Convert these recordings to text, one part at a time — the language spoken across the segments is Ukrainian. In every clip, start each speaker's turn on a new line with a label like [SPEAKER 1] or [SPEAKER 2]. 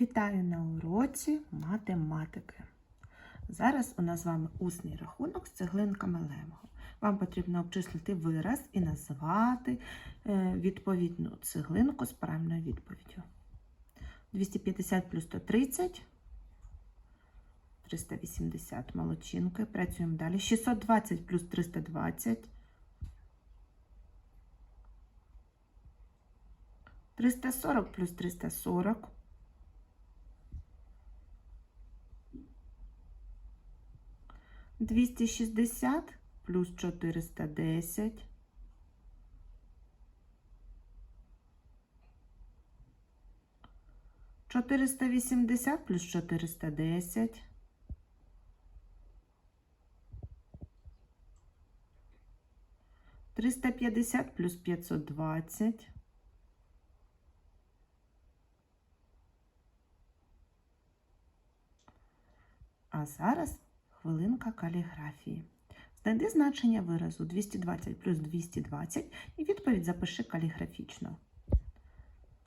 [SPEAKER 1] Вітаю на уроці математики. Зараз у нас з вами усний рахунок з цеглинками Лемго. Вам потрібно обчислити вираз і назвати е, відповідну цеглинку з правильною відповіддю. 250 плюс 130, 380 молодчинки. Працюємо далі. 620 плюс 320. 340 плюс 340. 260 плюс 410. Чотириста вісімдесят плюс чотириста десять. Триста п'ятдесят плюс п'ятсот двадцять. А зараз хвилинка каліграфії. Знайди значення виразу 220 плюс 220 і відповідь запиши каліграфічно.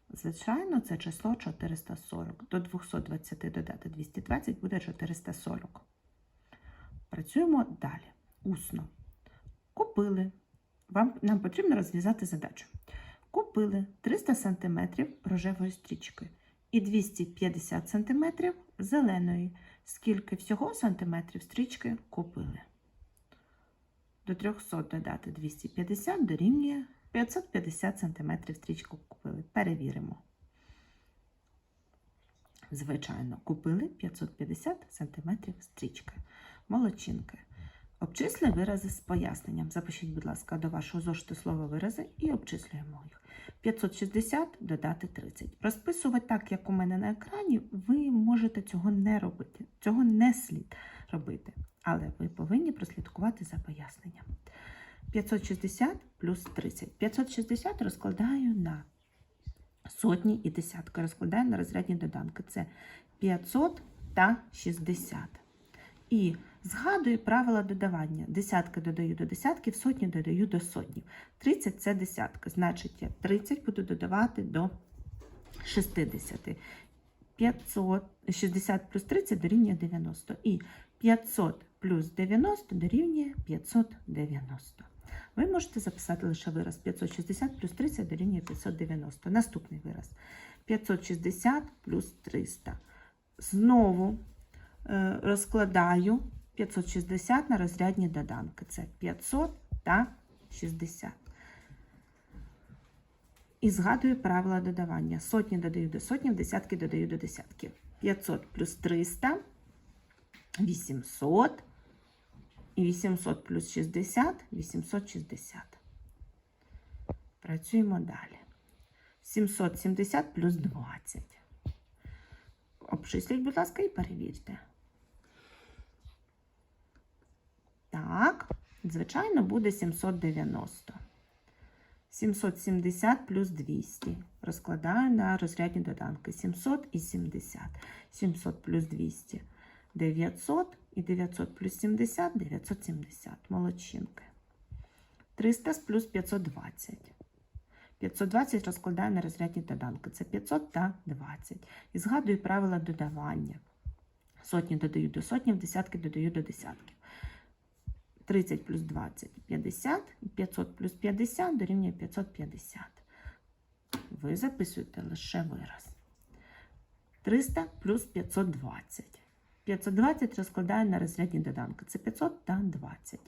[SPEAKER 1] Звичайно, це число 440. До 220 додати 220 буде 440. Працюємо далі. Усно. Купили. Вам, нам потрібно розв'язати задачу. Купили 300 см рожевої стрічки і 250 см зеленої. Скільки всього сантиметрів стрічки купили? До 300 додати 250 дорівнює 550 см стрічку купили. Перевіримо. Звичайно, купили 550 см стрічки. Молодчинки. Обчисли вирази з поясненням. Запишіть, будь ласка, до вашого зошиту слова вирази і обчислюємо їх. 560 додати 30. Розписувати так, як у мене на екрані, ви можете цього не робити. Цього не слід робити. Але ви повинні прослідкувати за поясненням. 560 плюс 30. 560 розкладаю на сотні і десятки. Розкладаю на розрядні доданки. Це 500 та 60. І згадую правила додавання. Десятки додаю до десятків, сотні додаю до сотні. 30 це десятка. Значить, я 30 буду додавати до 60. 500, 60 плюс 30 дорівнює 90. І 500 плюс 90 дорівнює 590. Ви можете записати лише вираз 560 плюс 30 дорівнює 590. Наступний вираз 560 плюс 300. Знову е, розкладаю 560 на розрядні доданки. Це 500 та 60. І згадую правила додавання. Сотні додаю до сотні, десятки додаю до десятків. 500 плюс 300, 800. І 800 плюс 60, 860. Працюємо далі. 770 плюс 20. Обчисліть, будь ласка, і перевірте. Так, звичайно, буде 790. 770 плюс 200. Розкладаю на розрядні доданки. 700 і 70. 700 плюс 200. 900 і 900 плюс 70 970. Молодчинки. 300 плюс 520. 520 розкладаю на розрядні доданки. Це 500 та 20. І згадую правила додавання. Сотні додаю до сотні, десятки додаю до десятків. 30 плюс 20 50, 500 плюс 50 дорівнює 550. Ви записуєте лише вираз. 300 плюс 520. 520 розкладаю на розрядні доданки. Це 500 та 20.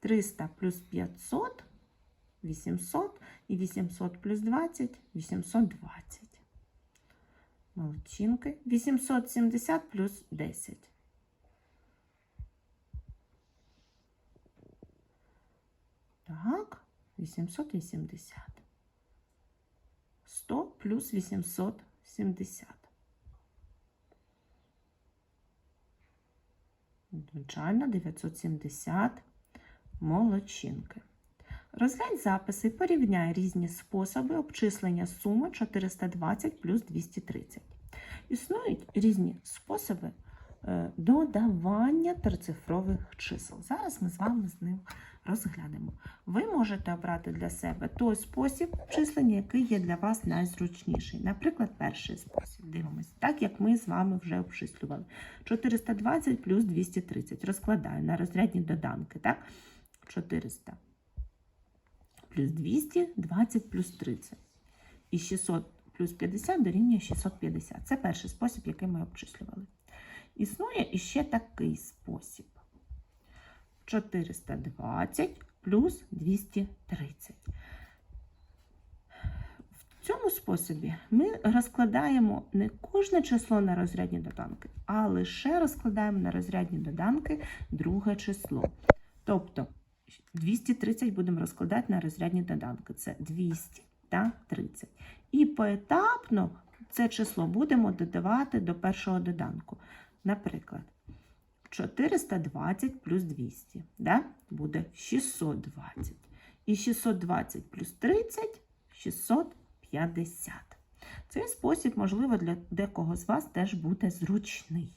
[SPEAKER 1] 300 плюс 500 800 і 800 плюс 20 820. Молодчинки. 870 плюс 10. Так, 880. 100 плюс 870. Звичайно, 970 молодчинки. Розглянь записи і порівняй різні способи обчислення суми 420 плюс 230. Існують різні способи додавання трицифрових чисел. Зараз ми з вами з ним розглянемо. Ви можете обрати для себе той спосіб обчислення, який є для вас найзручніший. Наприклад, перший спосіб. Дивимось, так як ми з вами вже обчислювали. 420 плюс 230. Розкладаю на розрядні доданки. Так? 400 плюс 200, 20 плюс 30. І 600 плюс 50 дорівнює 650. Це перший спосіб, який ми обчислювали. Існує іще такий спосіб. 420 плюс 230. В цьому способі ми розкладаємо не кожне число на розрядні доданки, а лише розкладаємо на розрядні доданки друге число. Тобто 230 будемо розкладати на розрядні доданки. Це 200 та 30. І поетапно це число будемо додавати до першого доданку. Наприклад, 420 плюс 200 да? буде 620. І 620 плюс 30 650. Цей спосіб, можливо, для декого з вас теж буде зручний.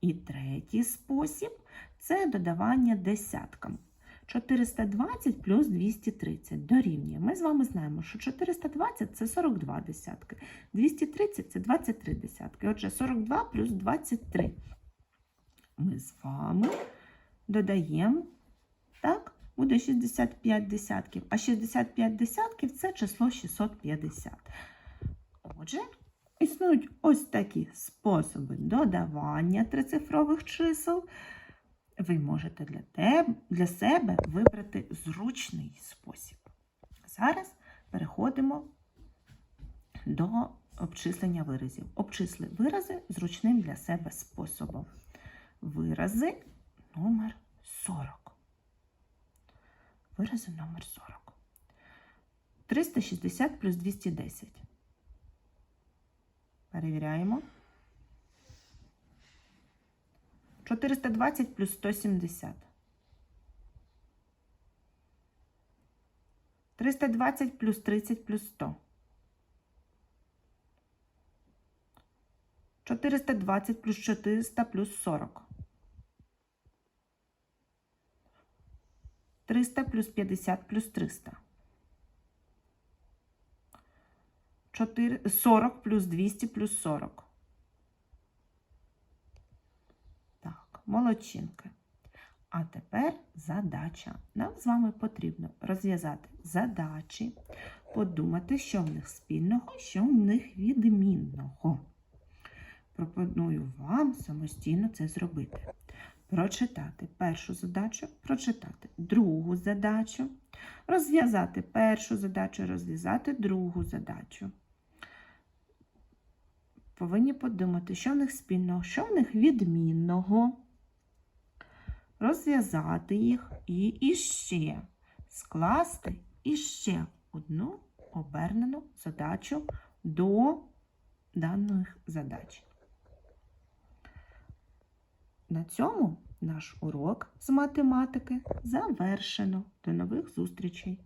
[SPEAKER 1] І третій спосіб це додавання десяткам. 420 плюс 230 дорівнює. Ми з вами знаємо, що 420 це 42 десятки, 230 це 23 десятки. Отже, 42 плюс 23. Ми з вами додаємо, так, буде 65 десятків, а 65 десятків це число 650. Отже, існують ось такі способи додавання трицифрових чисел. Ви можете для, тебе, для себе вибрати зручний спосіб. Зараз переходимо до обчислення виразів. Обчисли вирази зручним для себе способом. Вирази номер 40. Вирази номер 40. 360 плюс 210. Перевіряємо. 420 плюс 170. 320 плюс 30 плюс 100. 420 плюс 400 плюс 40. 300 плюс 50 плюс 300. 4, 40 плюс 200 плюс 40. Так, молодчинки. А тепер задача. Нам з вами потрібно розв'язати задачі, подумати, що в них спільного, що в них відмінного. Пропоную вам самостійно це зробити. Прочитати першу задачу, прочитати другу задачу, розв'язати першу задачу, розв'язати другу задачу. Повинні подумати, що в них спільного, що в них відмінного. Розв'язати їх і іще скласти іще одну обернену задачу до даних задач. На цьому наш урок з математики завершено. До нових зустрічей!